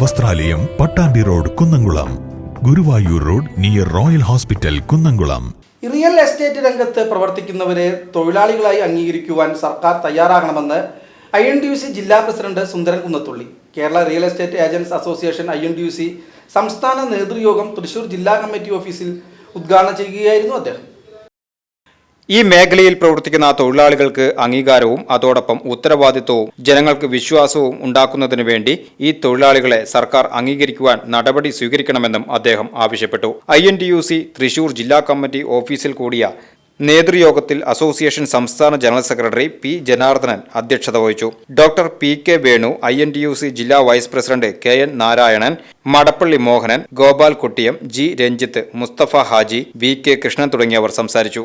വസ്ത്രാലയം Pattambi road Kunnamkulam. Guruvayur road near royal hospital Kunnamkulam. Real estate രംഗത്ത് പ്രവർത്തിക്കുന്നവരെ തൊഴിലാളികളായി അംഗീകരിക്കുവാൻ സർക്കാർ തയ്യാറാകണമെന്ന് I N D U C ജില്ലാ president Sundaran Kunnathully Kerala real estate agents association I N D U C സംസ്ഥാന നേതൃയോഗം തൃശൂർ ജില്ലാ കമ്മിറ്റി ഓഫീസിൽ ഉദ്ഘാടനം ചെയ്യുകയായിരുന്നു അദ്ദേഹം. ഈ മേഖലയിൽ പ്രവർത്തിക്കുന്ന തൊഴിലാളികൾക്ക് അംഗീകാരവും അതോടൊപ്പം ഉത്തരവാദിത്വവും ജനങ്ങൾക്ക് വിശ്വാസവും ഉണ്ടാക്കുന്നതിനു വേണ്ടി ഈ തൊഴിലാളികളെ സർക്കാർ അംഗീകരിക്കുവാൻ നടപടി സ്വീകരിക്കണമെന്നും അദ്ദേഹം ആവശ്യപ്പെട്ടു. ഐ തൃശൂർ ജില്ലാ കമ്മിറ്റി ഓഫീസിൽ കൂടിയ നേതൃയോഗത്തിൽ അസോസിയേഷൻ സംസ്ഥാന ജനറൽ സെക്രട്ടറി പി ജനാർദ്ദനൻ അധ്യക്ഷത വഹിച്ചു. Doctor P K Venu I N T U C ജില്ലാ vice president K N Narayanan Madappally Mohanan Gopal കുട്ടിയം G Ranjith Musthafa Haji V K Krishnan തുടങ്ങിയവർ സംസാരിച്ചു.